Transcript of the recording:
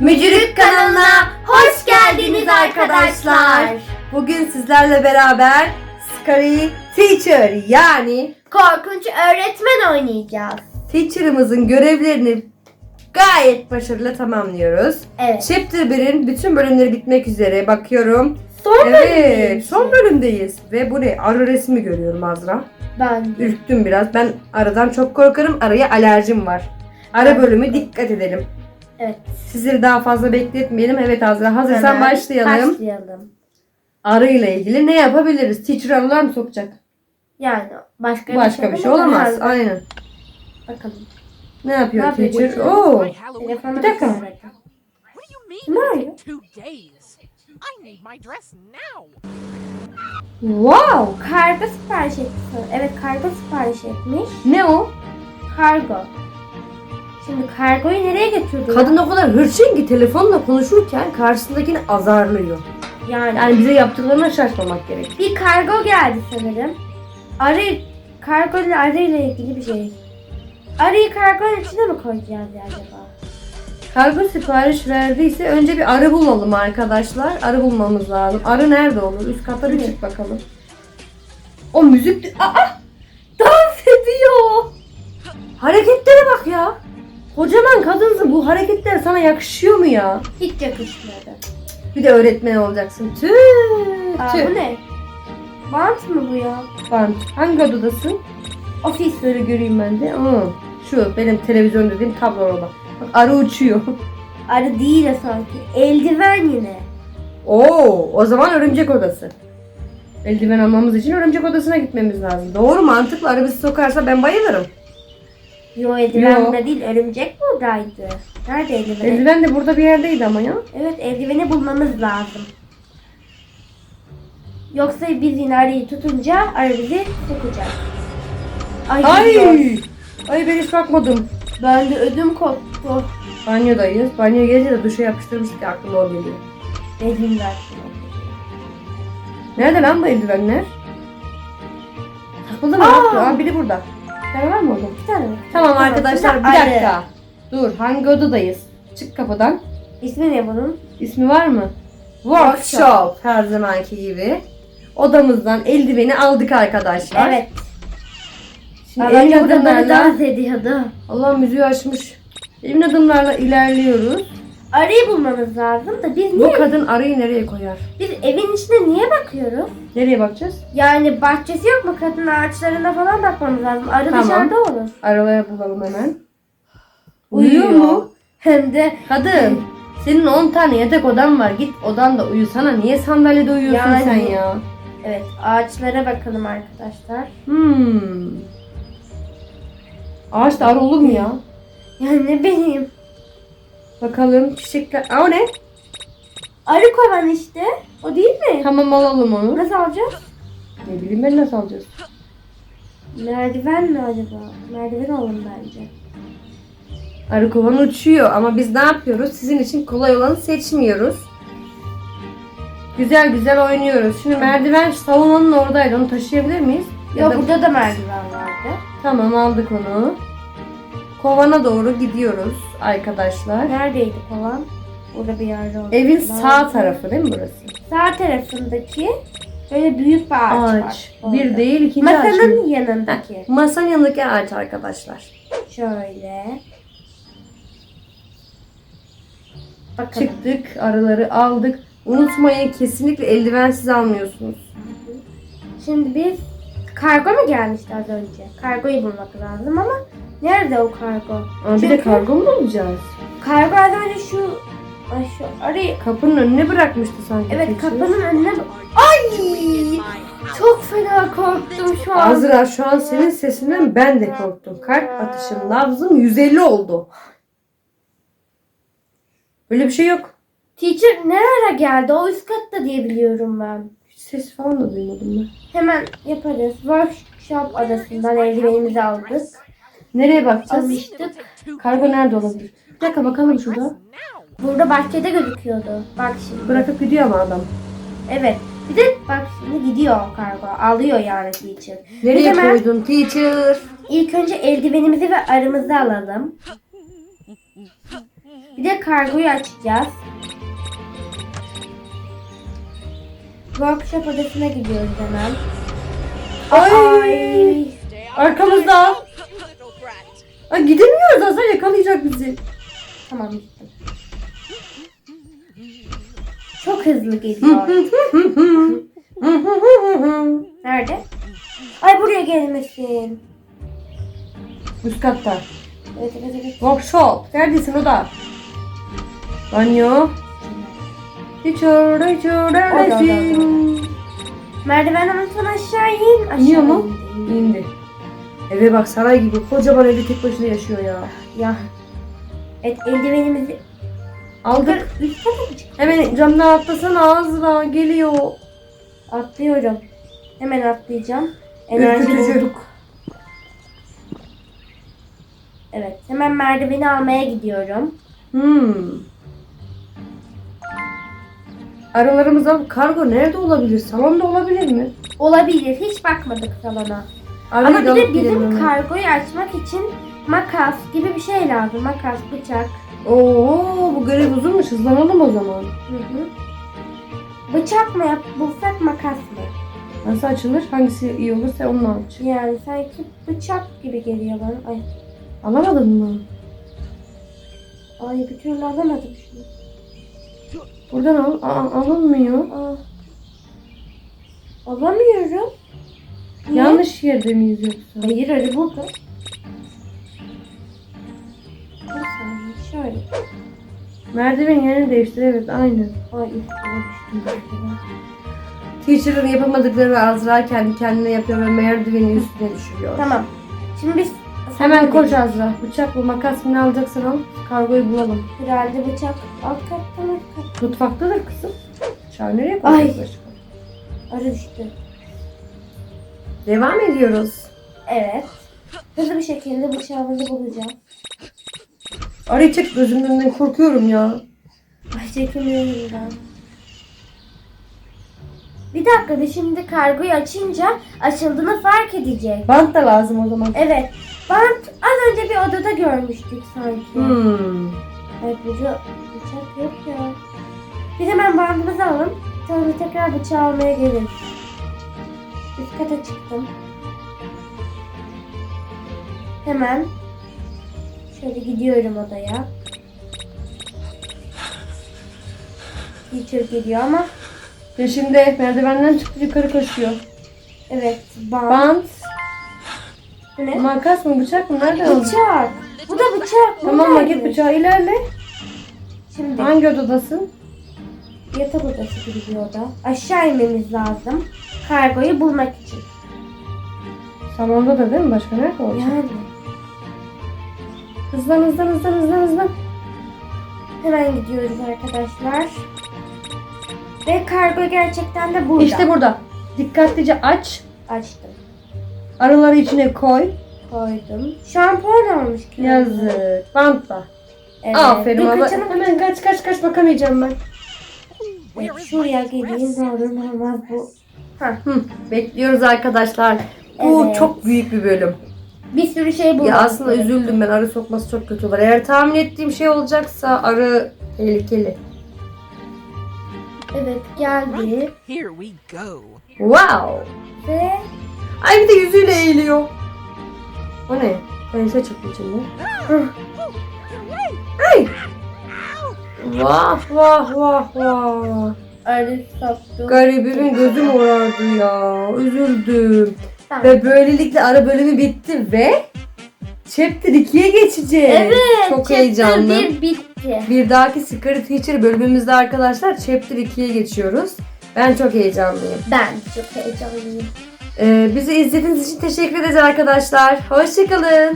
Mücürük kanalına hoş geldiniz arkadaşlar. Bugün sizlerle beraber Scary Teacher yani Korkunç öğretmen oynayacağız. teacher'ımızın görevlerini gayet başarılı tamamlıyoruz. Evet. Chapter 1'in bütün bölümleri bitmek üzere bakıyorum. Son Evet, bölümdeyiz. son bölümdeyiz. Ve bu ne? Arı resmi görüyorum Azra. Ben Ürktüm biraz. Ben arıdan çok korkarım. Arıya alerjim var. Ben- bölümü dikkat edelim. Evet. Sizleri daha fazla bekletmeyelim. Evet Azra hazırsan Hemen başlayalım. Başlayalım. Arı ile ilgili ne yapabiliriz? Teacher arılar mı sokacak? Yani başka, Başka bir şey olamaz. Herhalde. Aynen. Bakalım. Ne yapıyor Ne yapıyor teacher? teacher? Oo. Telefonu Bir dakika. bakıyorum. What do you Kim mean? arıyor? Two days. I need my dress now. Wow. Kargo sipariş etti. Evet kargo sipariş etmiş. Ne o? Kargo. Şimdi kargoyu nereye götürdü? ya? Kadın o kadar hırçın ki telefonla konuşurken karşısındakini azarlıyor. Yani Yani bize yaptıklarına şaşmamak gerek. bir kargo geldi sanırım. Arı kargo ile arı ile ilgili bir şey. Arıyı kargonun içine mi koyacağız ya acaba? Kargo sipariş verdiyse önce bir arı bulalım arkadaşlar. Arı bulmamız lazım. Arı nerede olur? Üst kata bir çık bakalım. O müzik... Aa! Dans ediyor. Hareketlere bak ya. Kocaman kadınsın. Bu hareketler sana yakışıyor mu ya? Hiç yakışmadı. Bir de öğretmen olacaksın. Tüh. Aa, tüh. bu ne? Bant mı bu ya? Bant. Hangi odadasın? Ofis. Şöyle göreyim ben de. Aa, şu benim televizyon dediğim tablo orada. Bak arı uçuyor. Arı değil o sanki. Eldiven yine. Oo, o zaman örümcek odası. Eldiven almamız için örümcek odasına gitmemiz lazım. Doğru mantıklı arı bizi sokarsa ben bayılırım. Yo eldiven Yo. burada değil. Örümcek buradaydı. Nerede eldiven? Eldiven de burada bir yerdeydi ama ya. Evet eldiveni bulmamız lazım. Yoksa biz yine arıyı tutunca arı bizi sokacak. Ay. Ay! Ay ben hiç bakmadım. Ben de ödüm koptu. Banyodayız. Banyoya gelince de duşa yapıştırmıştık ya, aklıma o geliyor. Versin. Nerede lan bu eldivenler? Takıldı mı? Aa! Aa, biri burada. Var mı orada? Bir tane mi? Tamam arkadaşlar bir arı. dakika. Dur hangi odadayız? Çık kapıdan. İsmi ne bunun? İsmi var mı? Workshop. Her zamanki gibi. Odamızdan eldiveni aldık arkadaşlar. Evet. Şimdi burada bana adımlarla dans ediyordu. Allah müziği açmış. Emin adımlarla ilerliyoruz. Arıyı bulmamız lazım da biz Bu niye? kadın arıyı nereye koyar? Biz evin içine niye bakıyoruz? Nereye bakacağız? Yani bahçesi yok mu? Kadın ağaçlarına falan bakmamız lazım. Arı Tamam. dışarıda olur. Arabaya bulalım hemen. Uyuyor mu? Hem de Kadın. Senin 10 tane yatak odan var. Git odanda uyu. Niye sandalyede uyuyorsun Yani. sen ya? evet ağaçlara bakalım arkadaşlar. Hmm. Ağaçta arı olur mu ya? Yani ne bileyim. Bakalım çiçekler. Aa o ne? Arı kovan işte. O değil mi? Tamam alalım onu. Nasıl alacağız? Ne bileyim ben nasıl alacağız? Merdiven mi acaba? Merdiven alalım bence. Arı kovan uçuyor ama biz ne yapıyoruz? Sizin için kolay olanı seçmiyoruz. Güzel güzel oynuyoruz. Şimdi merdiven salonun oradaydı. Onu taşıyabilir miyiz? Ya Yok da- burada da merdiven vardı. Tamam aldık onu. Kovana doğru gidiyoruz arkadaşlar. Neredeydi kovan? Burada bir yerde oldu. Evin sağ tarafı değil mi burası? Sağ tarafındaki böyle büyük bir ağaç, var. Ağaç. orada. Bir değil ikinci ağaç. Masanın yanındaki. Heh, Masanın yanındaki ağaç arkadaşlar. Şöyle. Bakalım. Çıktık, arıları aldık. Unutmayın kesinlikle eldivensiz almıyorsunuz. Şimdi biz kargo mu gelmişti az önce? Kargoyu bulmak lazım ama nerede o kargo? Ama bir de Çünkü- kargo mu bulacağız? Kargo az önce şu ay şu arayı Kapının önüne bırakmıştı sanki. evet teacher. kapının önüne Ay! Çok fena korktum şu an. Azra şu an senin sesinden ben de korktum. Kalp atışım, nabzım 150 oldu. Böyle bir şey yok. Teacher ne ara geldi? O üst katta diye biliyorum ben. Hiç ses falan da duymadım ben. Hemen yaparız. Workshop adasından eldivenimizi aldık. Nereye bakacağız? Almıştık. Kargo nerede olabilir? Bir dakika bakalım şurada. Burada bahçede gözüküyordu. Bak şimdi. Bırakıp gidiyor ama adam. Evet. Bir de bak şimdi gidiyor kargo. Alıyor yani teacher. Nereye hemen koydun teacher? ilk önce eldivenimizi ve arımızı alalım. Bir de kargoyu açacağız. Workshop odasına gidiyoruz hemen. Ay. Arkamızda. Ay gidemiyoruz Azra yakalayacak bizi. Tamam gittim. Çok hızlı geliyor. Nerede? Ay buraya gelmesin. Üst katta. Evet evet evet. Workshop. Neredesin o da? Banyo. Hiç orada hiç orada? Merdivenden lütfen aşağı in. Aşağı İniyor mu? indi. Eve bak saray gibi kocaman evde tek başına yaşıyor ya. Ya. Evet eldivenimizi Aldık. üst kata mı çık- Hemen camdan atlasana Azra geliyor. Atlıyorum. Hemen atlayacağım. Enerji Ürkütücü. bulduk. Evet. Hemen merdiveni almaya gidiyorum. Hmm. Aralarımızda kargo nerede olabilir? Salonda olabilir mi? Olabilir. Hiç bakmadık salona. Ama bir de bizim kargoyu açmak için makas gibi bir şey lazım. Makas, bıçak. Oo bu görev uzunmuş hızlanalım o zaman. Hı hı. Bıçak mı yap, bulsak makas mı? Nasıl açılır? Hangisi iyi olursa onunla aç. Yani sanki bıçak gibi geliyor bana. Ay, Alamadın mı? ay bir türlü alamadım şunu. Buradan al. Aa, alınmıyor. Aa. Alamıyorum. Niye? Yanlış yerde miyiz yoksa? Hayır arı buldum. Bir saniye şöyle. Merdiven yerini değiştir evet aynen. Ay üstüne düştüm. Teacher'ın yapamadıkları Azra kendi kendine yapıyor ve merdiveni üstüne düşürüyor. Tamam. Şimdi biz Hemen koş Azra. Bıçak mı makas mı ne alacaksan al. Kargoyu bulalım. Herhalde bıçak alt kattan alt kat. Mutfaktadır kızım. Çağ nereye Ay. koyacağız başka? Arı düştü. Devam ediyoruz. Evet. Hızlı bir şekilde bıçağımızı bulacağım. Arayı çek gözümün önünden korkuyorum ya. Ay çekemiyorum ben. Bir dakika bir şimdi kargoyu açınca açıldığını fark edecek. Bant da lazım o zaman. Evet. Bant az önce bir odada görmüştük sanki. Hmm. Ay bıçak, bıçak yok ya. Biz hemen bandımızı alalım. Sonra tekrar bıçağı almaya geliriz. Üst kata çıktım. Hemen şöyle gidiyorum odaya. Teacher geliyor ama Peşinde merdivenden çıktı yukarı koşuyor. evet bant. Bant, Bu ne? makas mı bıçak mı nereden aldın? Bıçak. Bu da bıçak. Bu Tamam nerede? maket bıçağı ilerle. Şimdi Hangi odadasın? Yatak odası gibi bir oda. Aşağı inmemiz lazım. Kargoyu bulmak için. Salonda da değil mi? Başka nerede olacak? Yani. Hızlan hızlan hızlan hızlan hızlan. Hemen gidiyoruz arkadaşlar. Ve kargo gerçekten de burada. İşte burada. Dikkatlice aç. Açtım. Arıları içine koy. Koydum. Şampuan almış ki. Yazık. Bantla. Evet. Aferin ama. Hemen kaç kaç kaç bakamayacağım ben. Evet, şuraya geleyim. Ne olur bu. Hı, bekliyoruz arkadaşlar. Bu Evet. çok büyük bir bölüm. Bir sürü şey buldum. Ya aslında üzüldüm ben. Arı sokması çok kötü olur. Eğer tahmin ettiğim şey olacaksa arı tehlikeli. Evet geldi. Here we go. Wow. Ve Ay bir de yüzüyle eğiliyor. O ne? Pense çıktı içinde. Ay. Vah vah vah vah. arı soktu. Garibimin gözü morardı ya. Üzüldüm. Tamam. Ve böylelikle ara bölümü bitti ve Chapter 2'ye geçeceğiz. Evet. Çok chapter heyecanlı. bir bitti. Bir dahaki Secret Teacher bölümümüzde arkadaşlar Chapter 2'ye geçiyoruz. Ben çok heyecanlıyım. Ben çok heyecanlıyım. Ee, bizi izlediğiniz için teşekkür ederiz arkadaşlar. Hoşçakalın.